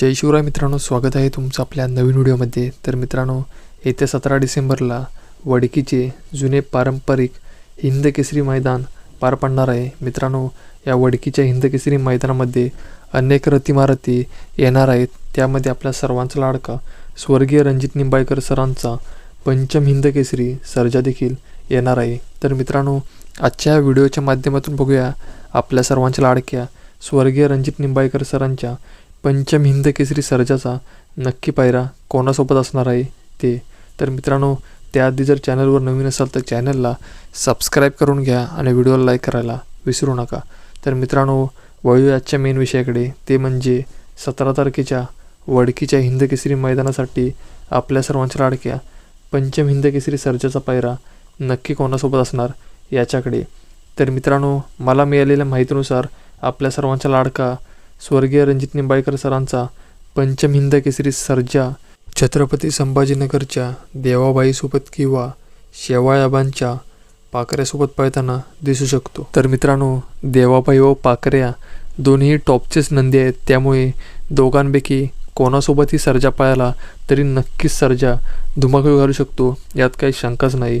जय शिवराय मित्रांनो स्वागत आहे तुमचं आपल्या नवीन व्हिडिओमध्ये. तर मित्रांनो येत्या सतरा डिसेंबरला वडकीचे जुने पारंपरिक हिंद केसरी मैदान पार पडणार आहे. मित्रांनो या वडकीच्या हिंद केसरी मैदानामध्ये अनेक रतिमारती येणार आहेत. त्यामध्ये आपल्या सर्वांचा लाडका स्वर्गीय रणजित निंबाळकर सरांचा पंचम हिंद केसरी सर्जा देखील येणार आहे. तर मित्रांनो आजच्या व्हिडिओच्या माध्यमातून बघूया आपल्या सर्वांच्या लाडक्या स्वर्गीय रणजित निंबाळकर सरांच्या पंचम हिंद केसरी सर्जाचा नक्की पायरा कोणासोबत असणार आहे ते? तर मित्रांनो त्याआधी जर चॅनलवर नवीन असाल तर चॅनलला सबस्क्राईब करून घ्या आणि व्हिडिओला लाईक करायला विसरू नका. तर मित्रांनो वळू आजच्या मेन विषयाकडे. ते म्हणजे सतरा तारखेच्या वडकीच्या हिंद केसरी मैदानासाठी आपल्या सर्वांच्या लाडक्या पंचम हिंद केसरी सर्जाचा पायरा नक्की कोणासोबत असणार याच्याकडे. तर मित्रांनो मला मिळालेल्या माहितीनुसार आपल्या सर्वांचा लाडका स्वर्गीय रणजित निंबाळकर सरांचा पंचमहिंद केसरी सर्जा छत्रपती संभाजीनगरच्या देवाबाईसोबत किंवा शेवाळाबांच्या पाकऱ्यासोबत पळताना दिसू शकतो. तर मित्रांनो देवाबाई व पाकऱ्या दोन्ही टॉपचेच नंदी आहेत. त्यामुळे दोघांपैकी कोणासोबतही सर्जा पळाला तरी नक्कीच सर्जा धुमाकूळ घालू शकतो. यात काही शंकाच नाही.